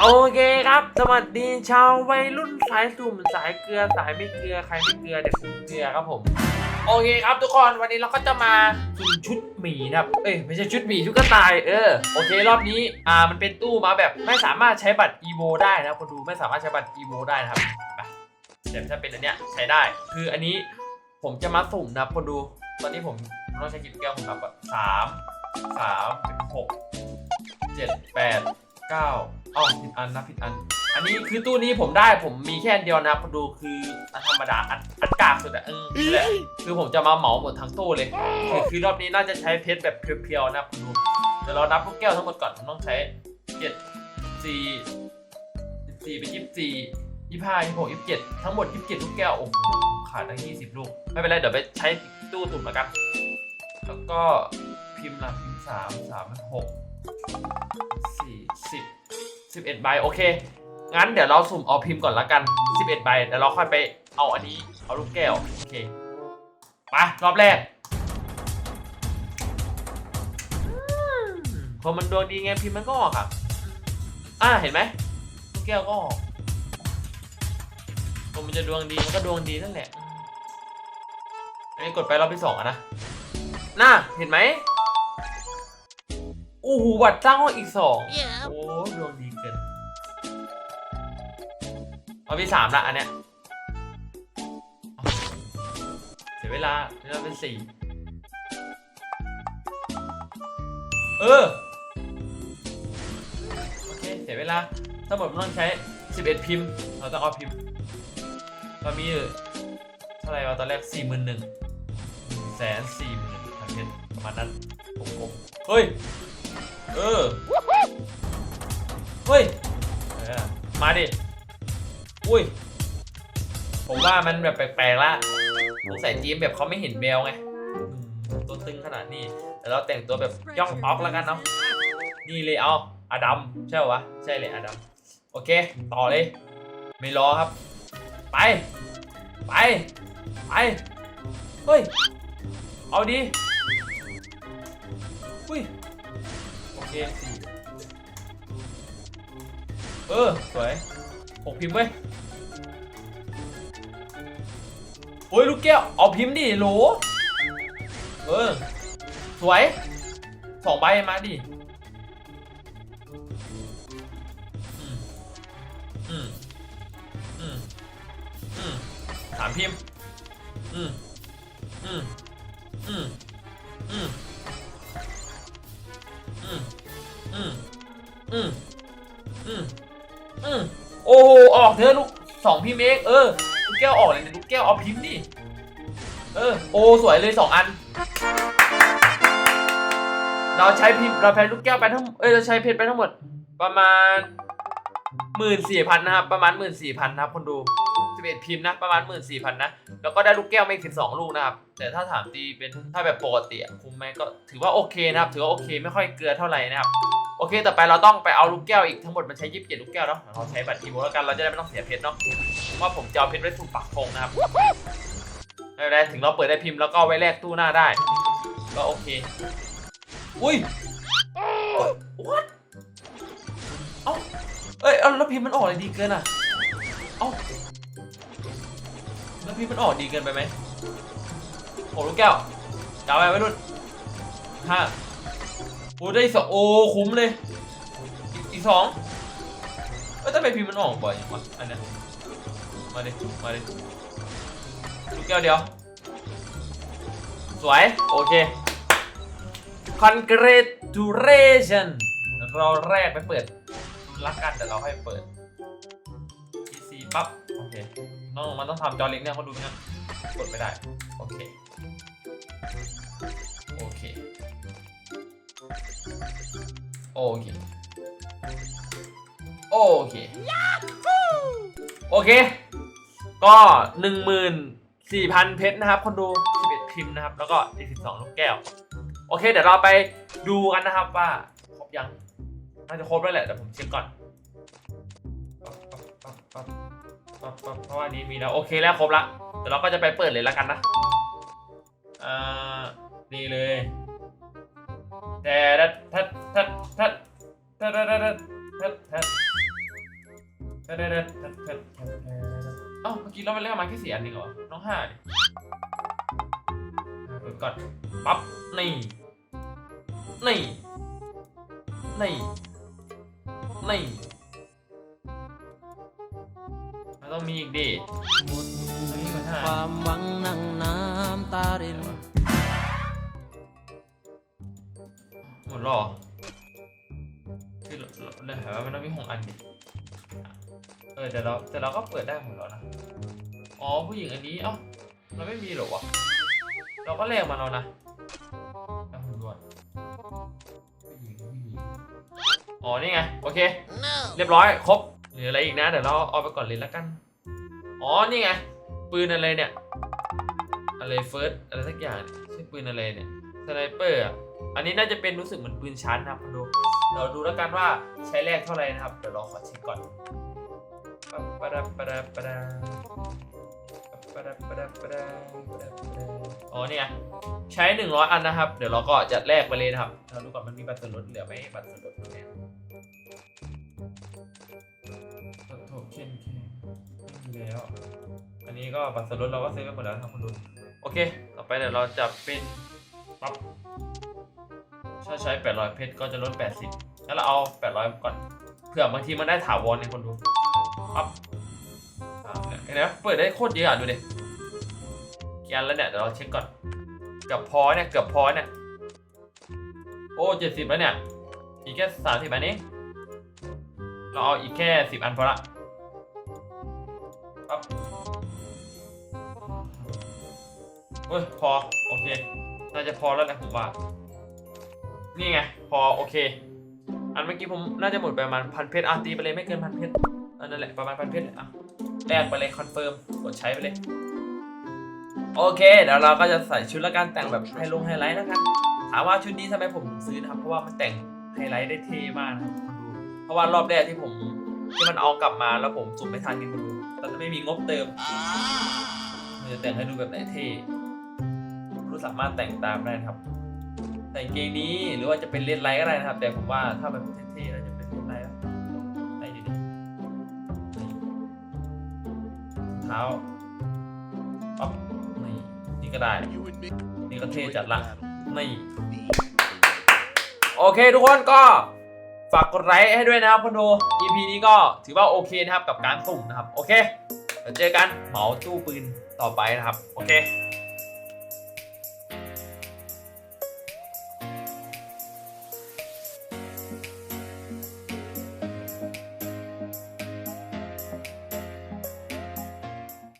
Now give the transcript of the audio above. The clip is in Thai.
โอเคครับ สวัสดีชาววัยรุ่นสายสุ่มสายเกลือสายไม่เกลือใครไม่เกลือเดี๋ยวผมเกลือครับผม โอเคครับทุกคนวันนี้เราก็จะมาสุ่มชุดหมีนะครับเอ้ยไม่ใช่ชุดหมีชุดกระต่ายเออโอเครอบนี้อ่ามันเป็นตู้มาแบบไม่สามารถใช้บัตร EVO ได้นะคนดูไม่สามารถใช้บัตร EVO ได้นะครับแต่ถ้าเป็นอันเนี้ยใช้ได้ คืออันนี้ผมจะมาสุ่มนะครับคนดูตอนนี้ผมต้องใช้กิจแก้วผมนับอะสามสามเป็นหกเจ็ดแปด เก้าอ้าวผิดอันนะผิดอัน อันนี้คือตู้นี้ผมได้ผมมีแค่อันเดียวนะครับคนดูคืออันธรรมดาอันอันกากสุดอะเออนี่แหละคือผมจะมาเหมาหมดทั้งตู้เลย คือคือรอบนี้น่าจะใช้เพชรแบบเพียวๆนะครับคุณดูเดี๋ยวเรานับลูกแก้วทั้งหมดก่อนผมต้องใช้เจ็ดสี่สี่เป็นยี่สิบสี่ยี่ห้ายี่หกยี่สิบเจ็ดทั้งหมดยี่สิบเจ็ดลูกแก้วโอ้โหขาดตั้งยี่สิบลูก ไม่เป็นไรเดี๋ยวไปใช้ตู้ตุ่มแล้วกัน แล้วก็พิมพ์ละพิมพ์สามสามเป็นหก สี่สิบสิบเอ็ดใบโอเค งั้นเดี๋ยวเราสุ่มเอาพิมพ์ก่อนละกัน11ใบเดี๋ยวเราค่อยไปเอาอันนี้เอาลูกแก้วโอเคไปรอบแรกคนมันดวงดีไงพิมพ์มันก็ออกอะอ่าเห็นไหมลูกแก้วก็ออกคนมันจะดวงดีมันก็ดวงดีนั่นแหละอันนี้กดไปรอบที่สองอะนะน่าเห็นไหม โอ้โหบัตรจ้างห้องอีกสองโอ้ดวงดีเกินเอาพี่สามละอันเนี้ยเสียเวลาเนี่เราเป็นสี่เออ โอเค เสียเวลาทั้งหมดมันต้องใช้ 11 พิมพ์ เราต้องเอาพิมพ์เรามีอยู่เท่าไหร่วะตอนแรก 4 1 0 0 0แสนสี่หมื่นพันเพชรประมาณนั้นผมผมเฮ้ย เออ เฮ้ยเออมาดิ อุ้ย ผมว่ามันแบบแปลกๆละสงสัยจีมแบบเขาไม่เห็นแววไงอืมตัวตึงขนาดนี้ แต่เราแต่งตัวแบบย่องป๊อกแล้วกันเนาะ นี่เลยเอาอดัมใช่ปะวะ ใช่เลยอดัม โอเค ต่อเลย ไม่รอครับ ไป ไป ไป เฮ้ย เอาดี เคสี่เออ สวยหกพิมพ์เว้ยโอ้ยลูกแก้ว เอาพิมพ์ดิโหลเออ สวยสองใบมาดิอืมอืมอืมอืมสามพิมพ์อืมอืมอืมอืม อืมอืมอืมโอ้ออกเธอะลูกสองพิมเองเออลูกแก้วออกเลยเนี่ยลูกแก้วเอาพิมพ์ดิเออโอ้สวยเลยสองอัน เราใช้พิมพ์เราใช้ลูกแก้วไปทั้งเอ้ยเราใช้เพชรไปทั้งหมด ประมาณหมื่นสี่พันนะครับประมาณหมื่นสี่พันนะครับคนดูสิบเอ็ดพิมพ์นะประมาณหมื่นสี่พันนะแล้วก็ได้ลูกแก้วไมาอีกสิบสองลูกนะครับแต่ถ้าถามตีเป็นถ้าแบบปกติคุ้มไหมก็ถือว่าโอเคนะครับ ถือว่าโอเคไม่ค่อยเกลือเท่าไหร่นะครับ โอเค ต่อไปเราต้องไปเอาลูกแก้วอีกทั้งหมดมันใช้ยีิบเจ็ดลูกแก้วเนาะเราใช้บัตรอีโมแล้วกันเราจะได้ไม่ต้องเสียเพชรเนาะว่าผมจะเอาเพชรไว้ถูกปักธงนะครับไม่เป็นไรถึงเราเปิดได้พิมพ์แล้วก็ไว้แลกตู้หน้าได้ ก็โอเคอุ้ย what เอ้าเอ้ยเอาแล้วพิมพ์มันออกอะไรดีเกินอะเอ้าแล้วพิมพ์มันออกดีเกินไปไหมโอ้ลูกแก้วจำไว้ไว้รุ่นห้า โอ้ได้สองโอ้คุ้มเลย อีกสองเอ้ยทำไมพิมพ์มันออกบ่อยอย่างวะอันเนี้ยมาดิมาดิลูกแก้วเดียว สวย โอเค congratulation เราแรกไปเปิด รักกันแต่เราให้เปิด PC ปั๊บ โอเค น้องมันต้องทำจอเล็กเนี่ยเขาดูไหมครับกดไม่ได้ โอเค โอเคโอเคโอเค ก็หนึ่งหมื่นสี่พันเพชรนะครับ คนดูสิบเอ็ดพิมพ์นะครับ แล้วก็อีกสิบสองลูกแก้ว โอเค เดี๋ยวเราไปดูกันนะครับว่าครบยังน่าจะครบแล้วแหละแต่ผมเช็คก่อนเพราะว่านี้มีแล้วโอเคแล้วครบละเดี๋ยวเราก็จะไปเปิดเลยแล้วกันนะอ่านี่เลย แต่ถ้าถ้าถ้าถ้าถ้าถ้าถ้าถ้าถ้าเด้เด้เด้เด้เด้เอ้าเมื่อกี้เราไปเล่นมาแค่สี่อันนี่เหรอ น้องห้าดิเปิดก่อน ปั๊บ นี่ นี่ นี่ นี่มันต้องมีอีกดิหมดความหวังนั่งน้ำตาริน หมดหรอ คือเราเราเห็นว่ามันต้องมีหกอันดิเออแต่เราแต่เราก็เปิดได้หมดแล้วนะ อ๋อผู้หญิงอันนี้ เอ้าเราไม่มีเหรอวะ เราก็แลกมาแล้วนะแล้วผมด้วยผู้หญิงผู้หญิงอ๋อนี่ไงโอเค เรียบร้อยครบเหลืออะไรอีกนะเดี๋ยวเราเอาไปก่อนเลยแล้วกัน อ๋อนี่ไงปืนอะไรเนี่ย อะไรเฟิร์สอะไรสักอย่างเนี่ยชื่อปืนอะไรเนี่ยสไนเปอร์อะ อันนี้น่าจะเป็นรู้สึกเหมือนปืนชั้นนะครับดูเราดูแล้วกันว่าใช้แรกเท่าไหร่นะครับ เดี๋ยวเราขอเช็คก่อนปะดาปะดาปะดาปะดาปะดาปะดาปะดาอ๋อเนี่ยใช้ 100 อันนะครับ เดี๋ยวเราก็จัดแลกไปเลยนะครับ เราดูก่อนมันมีบัตรส่วนลดเหลือไหมบัตรส่วนลดตรงนี้โถเช่นแค่แล้ว อันนี้ก็บัตรส่วนลดเราก็เซฟไว้หมดแล้วครับคุดูโอเค ต่อไปเดี๋ยวเราจะเป็นปั๊บ ถ้าใช้ 800 เพชรก็จะลด 80 แล้วเราเอา 800 ก่อน เผื่อบางทีมันได้ถาวรในคนดูปั๊บอ่เนี่ยเห็นไหมเปิดได้โคตรเยอะอะดูดิกี่อันแล้วเนี่ยเดี๋ยวเราเช็คก่อน เกือบพอเนี่ย เกือบพอเนี่ย โอ้70แล้วเนี่ย อีกแค่30อันนี้ เราเอาอีกแค่10อันพอละปั๊บเฮ้ย พอ โอเค น่าจะพอแล้วแหละผมว่า นี่ไง พอโอเค อันเมื่อกี้ผมน่าจะหมดไปประมาณพันเพชรอะตีไปเลยไม่เกินพันเพชรอันนั่นแหละประมาณพันเพชรอะแลกไปเลยคอนเฟิร์มกดใช้ไปเลย โอเคเดี๋ยวเราก็จะใส่ชุดและการแต่งแบบไฮลงไฮไลท์แล้วกันถามว่าชุดนี้ทำไมผมถึงซื้อนะครับเพราะว่ามันแต่งไฮไลท์ได้เท่มากนะครับคุณดูเพราะว่ารอบแรกที่ผมที่มันเอากลับมาแล้วผมสุ่มไม่ทันนี่คุณดูตอนนั้นไม่มีงบเติมมันจะแต่งให้ดูแบบไหนเท่รู้สามารถแต่งตามได้ครับ ส่งเกงนี้หรือว่าจะเป็นเลนไลท์ก็ได้นะครับ แต่ผมว่าถ้าแบบเท่ๆแล้วจะเป็นเลนไลท์แล้วไอ้ดิดิเท้าปั๊บนี่นี่ก็ได้ นี่ก็เท่จัดละนี่โอเคทุกคนก็ฝากกดไลค์ให้ด้วยนะครับคนดู EP นี้ก็ถือว่าโอเคนะครับกับการสุ่มนะครับ โอเคเดี๋ยวเจอกันเหมาตู้ปืนต่อไปนะครับ โอเค